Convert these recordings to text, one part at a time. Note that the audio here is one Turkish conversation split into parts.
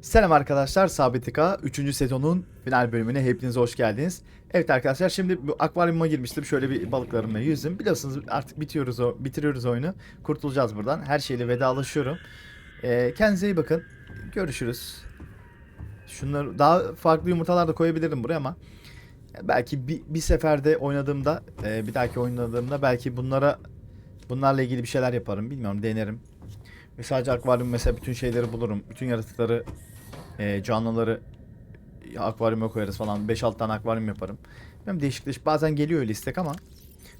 Selam arkadaşlar, Sabitika 3. sezonun final bölümüne hepiniz hoş geldiniz. Evet arkadaşlar şimdi akvaryuma girmiştim. Şöyle bir balıklarımla yüzdüm. Biliyorsunuz artık bitiyoruz o bitiriyoruz oyunu. Kurtulacağız buradan. Her şeyle vedalaşıyorum. Ee, kendinize iyi bakın. Görüşürüz. Şunları daha farklı yumurtalar da koyabilirdim buraya ama belki bir, bir seferde oynadığımda, e, bir dahaki oynadığımda belki bunlara bunlarla ilgili bir şeyler yaparım. Bilmiyorum, denerim. Ve sadece akvaryum mesela bütün şeyleri bulurum. Bütün yaratıkları, e, canlıları akvaryuma koyarız falan. 5-6 tane akvaryum yaparım. Benim değişik değişik bazen geliyor öyle istek ama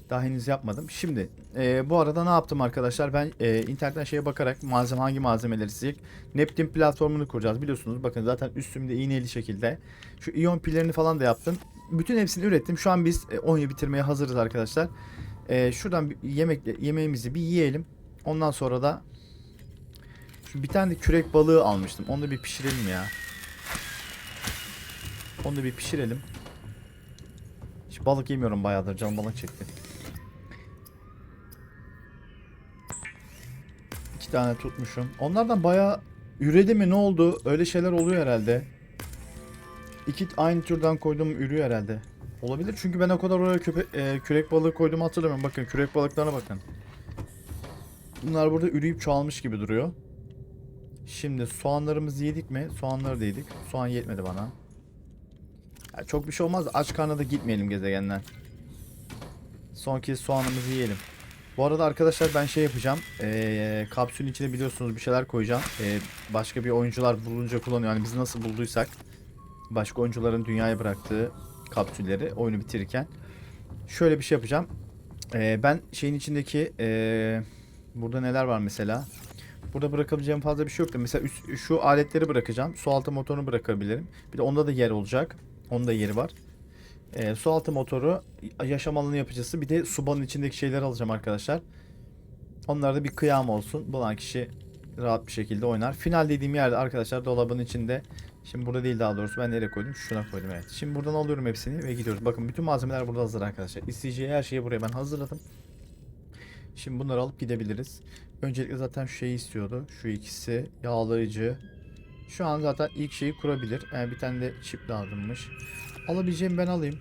daha henüz yapmadım. Şimdi e, bu arada ne yaptım arkadaşlar? Ben e, internetten şeye bakarak malzeme hangi malzemeleri isteyecek? Neptün platformunu kuracağız biliyorsunuz. Bakın zaten üstümde iğneli şekilde. Şu iyon pillerini falan da yaptım. Bütün hepsini ürettim. Şu an biz e, oyunu bitirmeye hazırız arkadaşlar. E, şuradan bir yemek yemeğimizi bir yiyelim. Ondan sonra da bir tane de kürek balığı almıştım. Onu da bir pişirelim ya. Onu da bir pişirelim. Hiç balık yemiyorum bayağıdır. Can balık çekti. İki tane tutmuşum. Onlardan bayağı üredi mi ne oldu? Öyle şeyler oluyor herhalde. İki aynı türden koyduğum ürüyor herhalde. Olabilir çünkü ben o kadar oraya köpe e, kürek balığı koyduğumu hatırlamıyorum. Bakın kürek balıklarına bakın. Bunlar burada üreyip çoğalmış gibi duruyor. Şimdi soğanlarımızı yedik mi? Soğanları da yedik. Soğan yetmedi bana. Ya çok bir şey olmaz. Aç karnına da gitmeyelim gezegenden. Son kez soğanımızı yiyelim. Bu arada arkadaşlar ben şey yapacağım. Ee, kapsülün içine biliyorsunuz bir şeyler koyacağım. Ee, başka bir oyuncular bulunca kullanıyor. Yani biz nasıl bulduysak başka oyuncuların dünyaya bıraktığı kapsülleri oyunu bitirirken şöyle bir şey yapacağım. Ee, ben şeyin içindeki ee, burada neler var mesela? Burada bırakabileceğim fazla bir şey yok da mesela üst, şu aletleri bırakacağım. Su altı motorunu bırakabilirim. Bir de onda da yer olacak. Onda yeri var. Ee, su altı motoru, yaşam alanı yapıcısı. Bir de subanın içindeki şeyleri alacağım arkadaşlar. Onlar da bir kıyam olsun. Bulan kişi rahat bir şekilde oynar. Final dediğim yerde arkadaşlar dolabın içinde. Şimdi burada değil daha doğrusu. Ben nereye koydum? Şuna koydum evet. Şimdi buradan alıyorum hepsini ve gidiyoruz. Bakın bütün malzemeler burada hazır arkadaşlar. İsteyeceği her şeyi buraya ben hazırladım. Şimdi bunları alıp gidebiliriz. Öncelikle zaten şeyi istiyordu. Şu ikisi yağlayıcı. Şu an zaten ilk şeyi kurabilir. Yani bir tane de çip lazımmış. Alabileceğim ben alayım.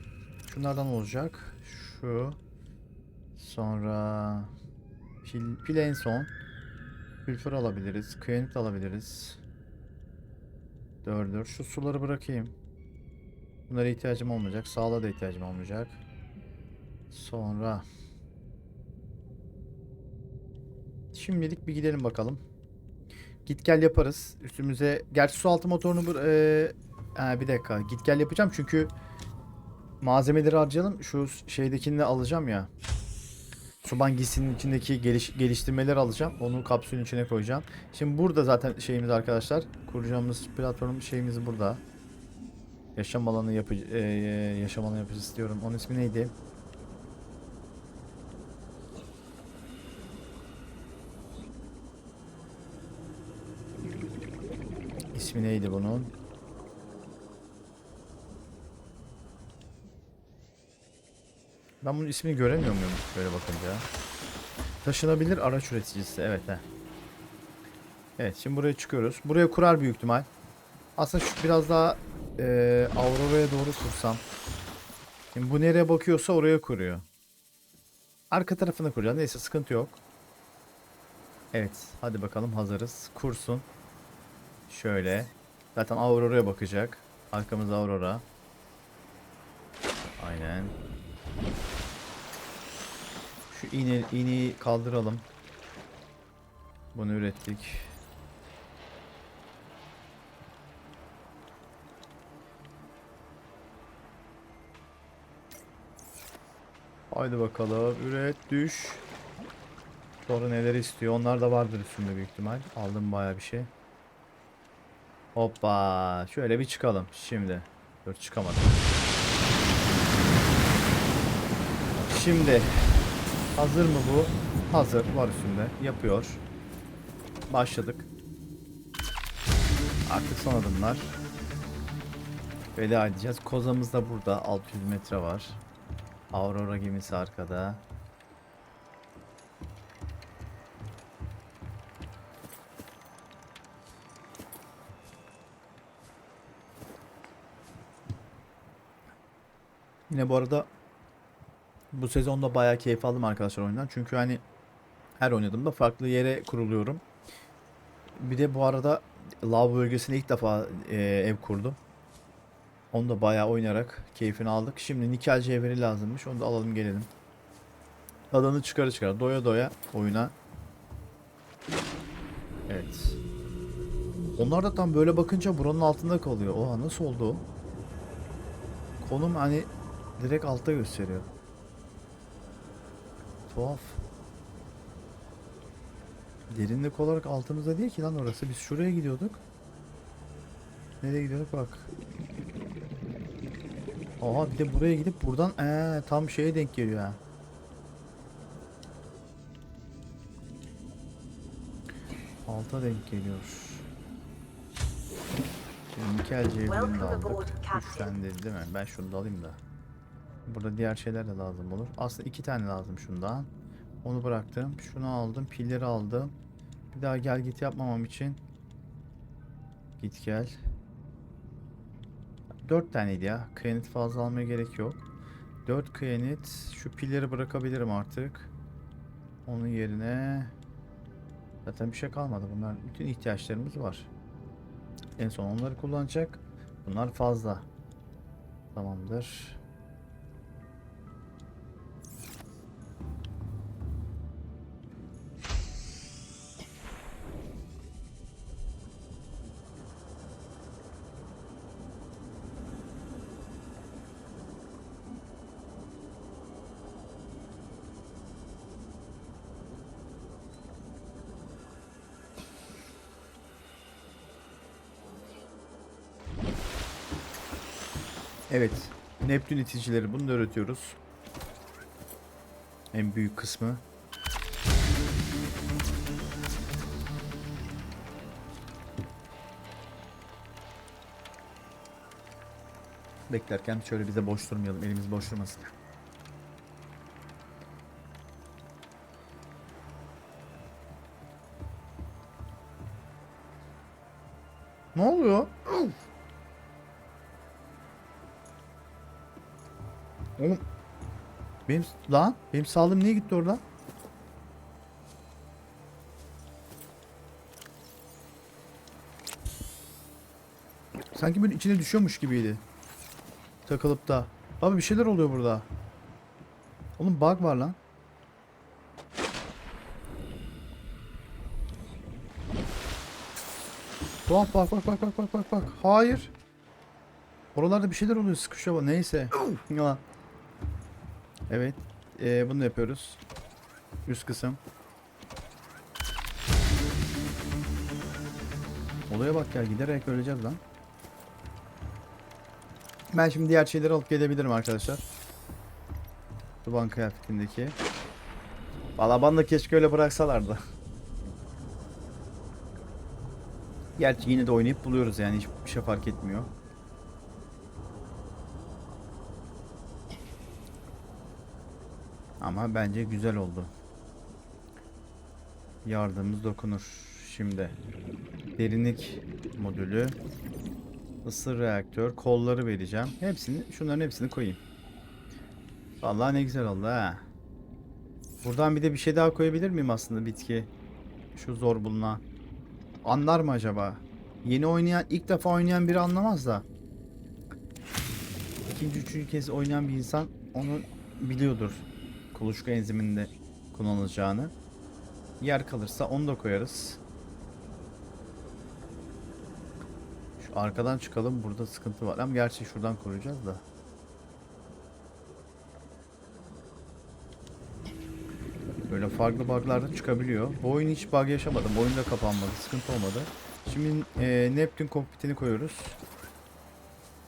Şunlardan olacak. Şu. Sonra pil, pil en son. Külfür alabiliriz. Kıyanit alabiliriz. Dördür. Şu suları bırakayım. Bunlara ihtiyacım olmayacak. Sağlığa da ihtiyacım olmayacak. Sonra Şimdilik bir gidelim bakalım. Git gel yaparız. Üstümüze gerçi su altı motorunu e, bir dakika. Git gel yapacağım çünkü malzemeleri harcayalım. Şu şeydekini de alacağım ya. Suban giysinin içindeki geliş, geliştirmeleri alacağım. Onu kapsülün içine koyacağım. Şimdi burada zaten şeyimiz arkadaşlar. Kuracağımız platform şeyimiz burada. Yaşam alanı yapıcı e, e, yaşam alanı yapıcısı diyorum. Onun ismi neydi? İsmi neydi bunun? Ben bunun ismini göremiyor muyum böyle bakınca? Taşınabilir araç üreticisi. Evet he. Evet şimdi buraya çıkıyoruz. Buraya kurar büyük ihtimal. Aslında şu biraz daha e, Aurora'ya doğru kursam. Şimdi bu nereye bakıyorsa oraya kuruyor. Arka tarafına kuracağım. Neyse sıkıntı yok. Evet hadi bakalım hazırız. Kursun. Şöyle. Zaten Aurora'ya bakacak. Arkamızda Aurora. Aynen. Şu iğne, iğneyi kaldıralım. Bunu ürettik. Haydi bakalım. Üret, düş. Sonra neler istiyor? Onlar da vardır üstünde büyük ihtimal. Aldım baya bir şey. Hoppa. Şöyle bir çıkalım şimdi. Dur çıkamadım. Şimdi hazır mı bu? Hazır. Var üstünde. Yapıyor. Başladık. Artık son adımlar. Veda edeceğiz. Kozamız da burada. 600 metre var. Aurora gemisi arkada. Yine bu arada bu sezonda bayağı keyif aldım arkadaşlar oyundan. Çünkü hani her oynadığımda farklı yere kuruluyorum. Bir de bu arada lav bölgesine ilk defa e, ev kurdum. Onu da bayağı oynayarak keyfini aldık. Şimdi nikel cevheri lazımmış. Onu da alalım gelelim. Adanı çıkarı çıkar. Doya doya oyuna. Evet. Onlar da tam böyle bakınca buranın altında kalıyor. Oha nasıl oldu? Konum hani direkt altta gösteriyor. Tuhaf. Derinlik olarak altımızda değil ki lan orası. Biz şuraya gidiyorduk. Nereye gidiyorduk bak. Aha bir de buraya gidip buradan ee, tam şeye denk geliyor ha. Alta denk geliyor. Welcome aboard, aldık. Captain. Üç tane dedi değil mi? Ben şunu da alayım da. Burada diğer şeyler de lazım olur. Aslında iki tane lazım şundan. Onu bıraktım. Şunu aldım. Pilleri aldım. Bir daha gel git yapmamam için. Git gel. Dört taneydi ya. Kıyanet fazla almaya gerek yok. Dört kıyanet. Şu pilleri bırakabilirim artık. Onun yerine... Zaten bir şey kalmadı. Bunlar bütün ihtiyaçlarımız var. En son onları kullanacak. Bunlar fazla. Tamamdır. Evet. Neptün iticileri bunu da öğretiyoruz. En büyük kısmı. Beklerken şöyle bize boş durmayalım. Elimiz boş durmasın. Ne oluyor? Oğlum benim lan benim sağlığım niye gitti oradan? Sanki böyle içine düşüyormuş gibiydi. Takılıp da. Abi bir şeyler oluyor burada. Oğlum bug var lan. Tuhaf bak bak bak bak bak bak bak. Hayır. Oralarda bir şeyler oluyor sıkışıyor. Neyse. Evet. Ee, bunu yapıyoruz. Üst kısım. Olaya bak ya giderek öleceğiz lan. Ben şimdi diğer şeyleri alıp gelebilirim arkadaşlar. Duban kıyafetindeki. Valla bana da keşke öyle bıraksalardı. Gerçi yine de oynayıp buluyoruz yani hiçbir şey fark etmiyor. Ama bence güzel oldu. Yardımımız dokunur. Şimdi derinlik modülü, ısı reaktör, kolları vereceğim. Hepsini, şunların hepsini koyayım. Vallahi ne güzel oldu ha. Buradan bir de bir şey daha koyabilir miyim aslında bitki? Şu zor bulunan. Anlar mı acaba? Yeni oynayan, ilk defa oynayan biri anlamaz da. İkinci, üçüncü kez oynayan bir insan onu biliyordur. Kuluçka enziminde kullanılacağını. Yer kalırsa onu da koyarız. Şu arkadan çıkalım. Burada sıkıntı var. Ama gerçi şuradan koruyacağız da. Böyle farklı bug'lar da çıkabiliyor. Bu oyun hiç bug yaşamadım. Oyun da kapanmadı. Sıkıntı olmadı. Şimdi e, Neptün kokpitini koyuyoruz.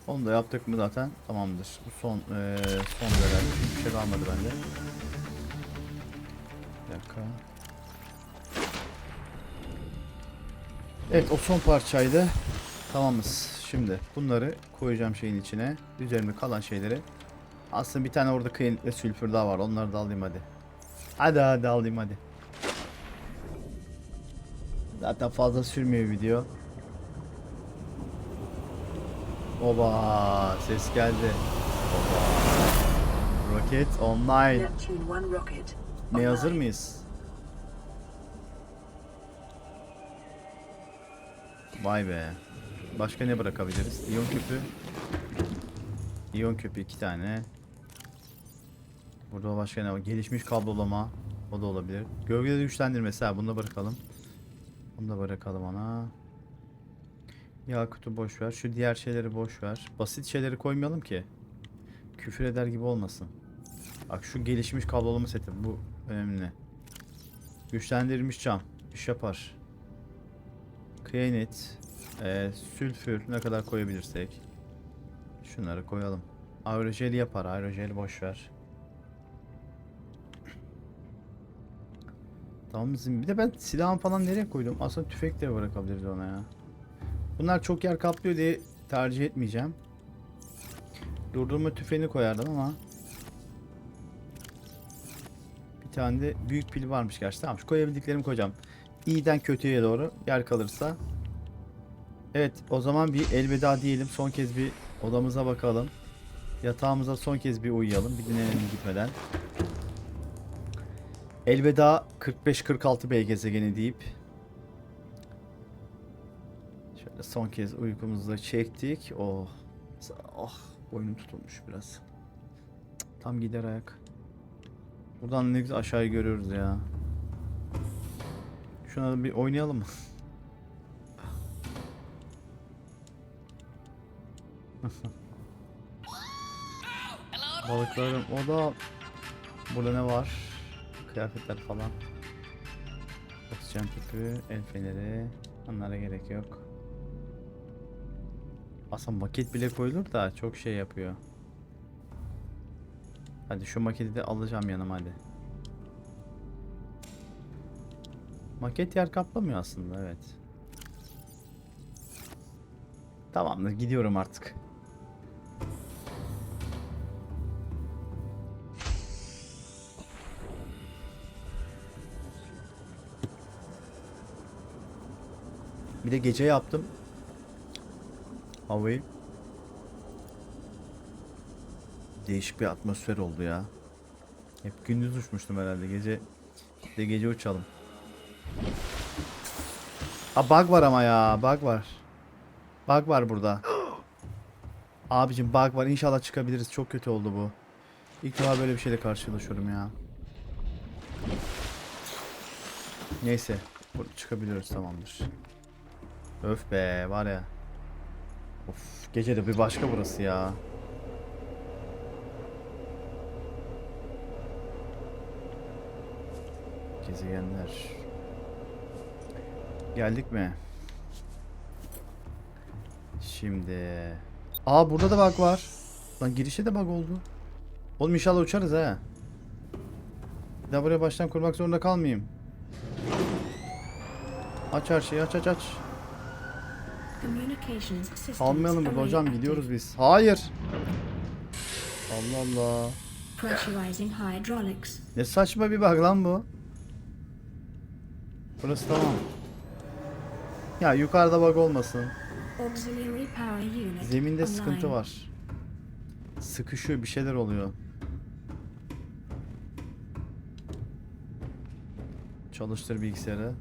Onu da yaptık mı zaten tamamdır. Bu son e, son görev. Hiçbir şey kalmadı bende. Bir dakika. Evet o son parçaydı. Tamamız. Şimdi bunları koyacağım şeyin içine. Üzerimde kalan şeyleri. Aslında bir tane orada kıyın ve sülfür daha var. Onları da alayım hadi. Hadi hadi alayım hadi. Zaten fazla sürmüyor video. Oba ses geldi. Oba. Roket online. Neptune 1 rocket. Ne hazır mıyız? Vay be. Başka ne bırakabiliriz? İyon küpü. İyon küpü iki tane. Burada başka ne var? Gelişmiş kablolama. O da olabilir. Gölgede güçlendirmesi ha bunu da bırakalım. Bunu da bırakalım ona. Yakutu boş ver. Şu diğer şeyleri boş ver. Basit şeyleri koymayalım ki. Küfür eder gibi olmasın. Bak şu gelişmiş kablolama seti bu önemli. Güçlendirilmiş cam iş yapar. Kyanit, e, sülfür ne kadar koyabilirsek. Şunları koyalım. Aerojel yapar. Aerojel boş ver. Tamam bizim bir de ben silahım falan nereye koydum? Aslında tüfek de bırakabiliriz ona ya. Bunlar çok yer kaplıyor diye tercih etmeyeceğim. Durdurma tüfeğini koyardım ama bir tane de büyük pil varmış gerçi. Tamam şu koyabildiklerimi koyacağım. İyiden kötüye doğru yer kalırsa. Evet o zaman bir elveda diyelim. Son kez bir odamıza bakalım. Yatağımıza son kez bir uyuyalım. Bir dinlenelim gitmeden. Elveda 45-46 B gezegeni deyip Şöyle son kez uykumuzu da çektik. Oh. Oh. Boynum tutulmuş biraz. Tam gider ayak. Buradan ne güzel aşağıyı görüyoruz ya. Şuna bir oynayalım mı? Balıklarım o da burada ne var? Kıyafetler falan. Oksijen tüpü, el feneri. Onlara gerek yok. Aslında maket bile koyulur da çok şey yapıyor. Hadi şu maketi de alacağım yanıma hadi. Maket yer kaplamıyor aslında evet. Tamamdır gidiyorum artık. Bir de gece yaptım. Havayı. Değişik bir atmosfer oldu ya. Hep gündüz uçmuştum herhalde. Gece de gece uçalım. Ha bug var ama ya. Bug var. Bug var burada. Abicim bug var. İnşallah çıkabiliriz. Çok kötü oldu bu. İlk defa böyle bir şeyle karşılaşıyorum ya. Neyse. Çıkabiliyoruz tamamdır. Öf be var ya. Of gece de bir başka burası ya. Gezegenler. Geldik mi? Şimdi. Aa burada da bug var. Lan girişte de bug oldu. Oğlum inşallah uçarız ha. Bir daha buraya baştan kurmak zorunda kalmayayım. Aç her şeyi aç aç aç. Kalmayalım burada hocam gidiyoruz biz. Hayır. Allah Allah. Ne saçma bir bug lan bu. Burası tamam. Ya yukarıda bug olmasın. Zeminde sıkıntı var. Sıkışıyor bir şeyler oluyor. Çalıştır bilgisayarı.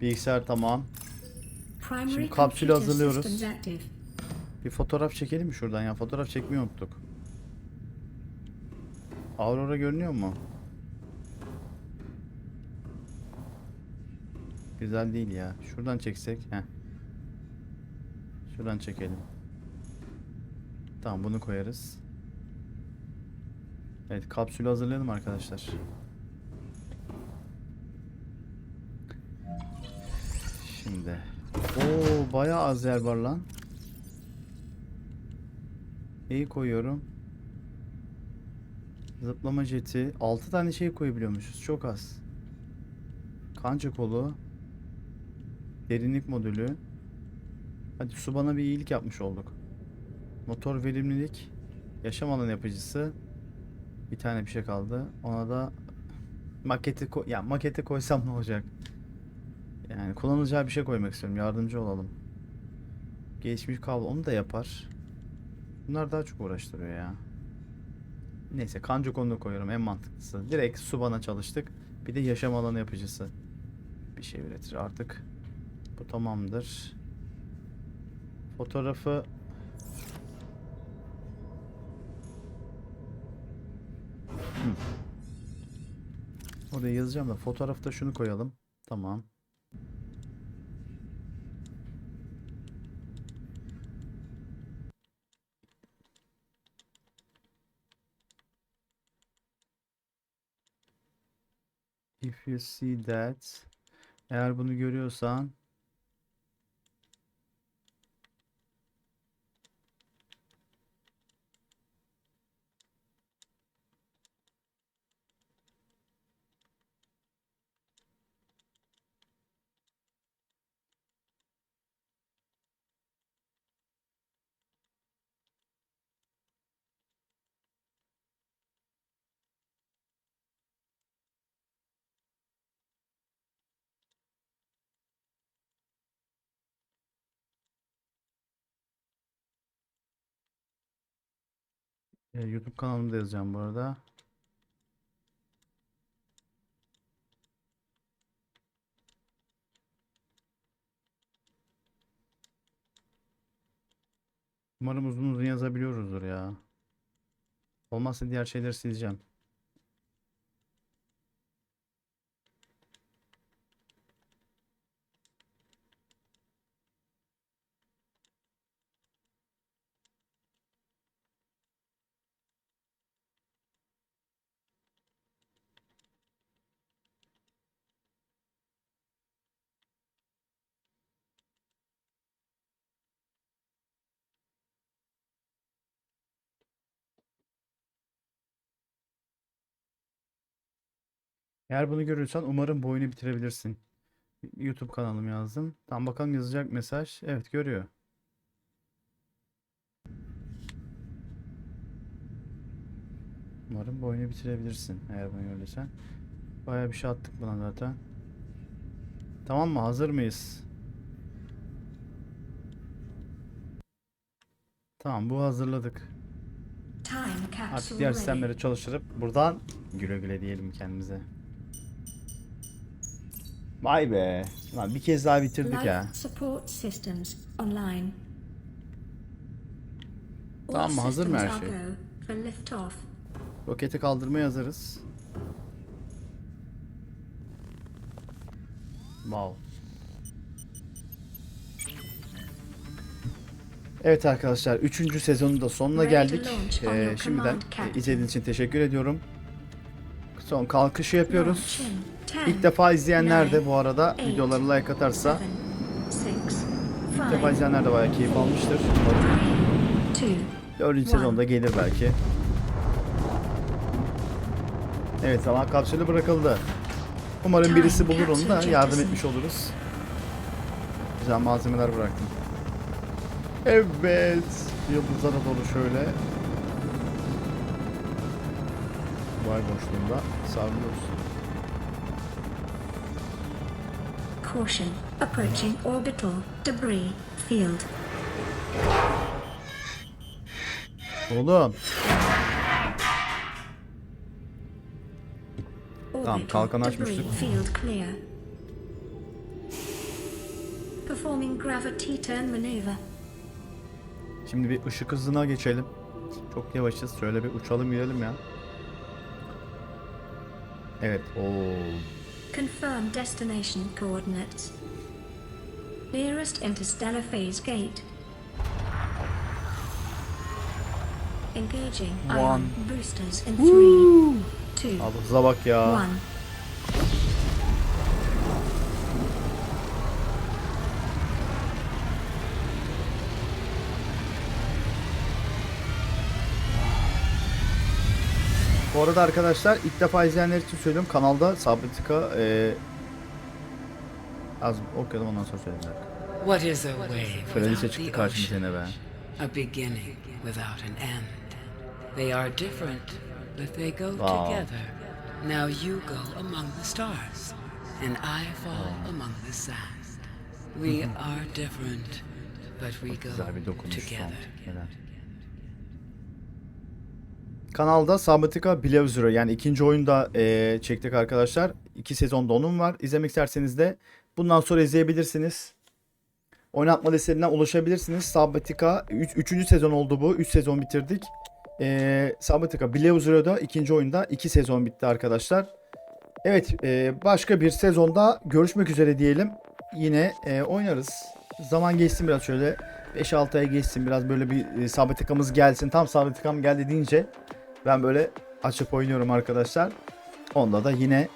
Bilgisayar tamam. Şimdi kapsülü hazırlıyoruz. Bir fotoğraf çekelim mi şuradan ya? Fotoğraf çekmeyi unuttuk. Aurora görünüyor mu? Güzel değil ya. Şuradan çeksek. Heh. Şuradan çekelim. Tamam bunu koyarız. Evet kapsülü hazırlayalım arkadaşlar. Şimdi. Oo bayağı az yer var lan. İyi koyuyorum. Zıplama jeti. 6 tane şey koyabiliyormuşuz. Çok az. Kanca kolu. Derinlik modülü. Hadi su bana bir iyilik yapmış olduk. Motor verimlilik. Yaşam alanı yapıcısı. Bir tane bir şey kaldı. Ona da maketi koy ya maketi koysam ne olacak? Yani kullanılacağı bir şey koymak istiyorum. Yardımcı olalım. Gelişmiş kablo onu da yapar. Bunlar daha çok uğraştırıyor ya. Neyse kanca konunu koyuyorum en mantıklısı. Direkt su bana çalıştık. Bir de yaşam alanı yapıcısı. Bir şey üretir artık. Bu tamamdır. Fotoğrafı Hı. Oraya yazacağım da fotoğrafta şunu koyalım. Tamam. If you see that eğer bunu görüyorsan e, YouTube kanalımda yazacağım bu arada. Umarım uzun uzun yazabiliyoruzdur ya. Olmazsa diğer şeyleri sileceğim. Eğer bunu görürsen umarım bu oyunu bitirebilirsin. YouTube kanalım yazdım. Tam bakalım yazacak mesaj. Evet görüyor. Umarım bu oyunu bitirebilirsin. Eğer bunu görürsen. Bayağı bir şey attık buna zaten. Tamam mı? Hazır mıyız? Tamam bu hazırladık. Artık diğer sistemleri çalıştırıp buradan güle güle diyelim kendimize. Vay be. Lan bir kez daha bitirdik. All Tamam mı? Hazır mı her şey? Roketi kaldırmaya hazırız. Wow. Evet arkadaşlar 3. sezonun da sonuna geldik. Ee, şimdiden e, izlediğiniz için teşekkür ediyorum. Son kalkışı yapıyoruz. İlk defa izleyenler de bu arada videoları like atarsa ilk defa izleyenler de bayağı keyif almıştır. Dördüncü sezonda gelir belki. Evet zaman kapsülü bırakıldı. Umarım birisi bulur onu da yardım etmiş oluruz. Güzel malzemeler bıraktım. Evet. Yıldızlara doğru şöyle. Vay boşluğunda sarılıyoruz. Caution. Approaching orbital debris field. Oğlum. Tamam, debris açmıştık. Field clear. Performing gravity turn maneuver. Şimdi bir ışık hızına geçelim. Çok yavaşız. Şöyle bir uçalım gidelim ya. Evet. Oo. Confirm destination coordinates. Nearest interstellar phase gate. Engaging One. ion boosters in three, two, Abi bak ya. one. Bu arada arkadaşlar ilk defa izleyenler için söylüyorum. Kanalda Sabritika e, az okuyalım ondan sonra söyleyeyim. What is a wave Kraliçe without çıktı karşımıza yine be. A beginning without an end. They are different, but they go Wow. together. Now you go among the stars, and I fall among the sand. We are different, but we go together. Kanalda Sabatika Blazer yani ikinci oyunda e, çektik arkadaşlar. İki sezonda onun var. İzlemek isterseniz de bundan sonra izleyebilirsiniz. Oynatma listelerinden ulaşabilirsiniz. Sabatika 3. sezon oldu bu. 3 sezon bitirdik. E, Sabatika Blazer'da ikinci oyunda 2 sezon bitti arkadaşlar. Evet e, başka bir sezonda görüşmek üzere diyelim. Yine e, oynarız. Zaman geçsin biraz şöyle 5-6 ay geçsin biraz böyle bir e, sabitikamız gelsin. Tam sabitikam geldi deyince ben böyle açıp oynuyorum arkadaşlar. Onda da yine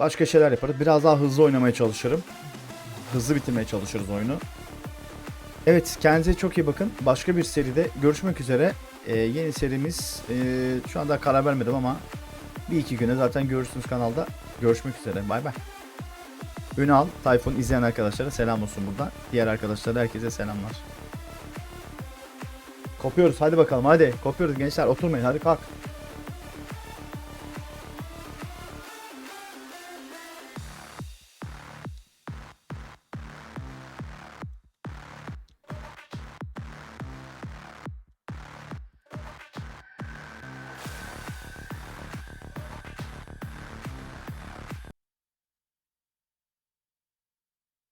başka şeyler yaparız. Biraz daha hızlı oynamaya çalışırım. Hızlı bitirmeye çalışırız oyunu. Evet kendinize çok iyi bakın. Başka bir seride görüşmek üzere. E, yeni serimiz e, şu anda karar vermedim ama bir iki güne zaten görürsünüz kanalda. Görüşmek üzere. Bay bay. Ünal, Tayfun izleyen arkadaşlara selam olsun buradan. Diğer arkadaşlara herkese selamlar. Kopuyoruz hadi bakalım hadi. Kopuyoruz gençler oturmayın hadi kalk.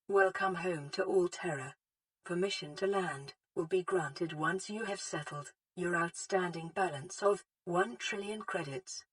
Welcome home to Alterra. Permission to land will be granted once you have settled your outstanding balance of 1 trillion credits.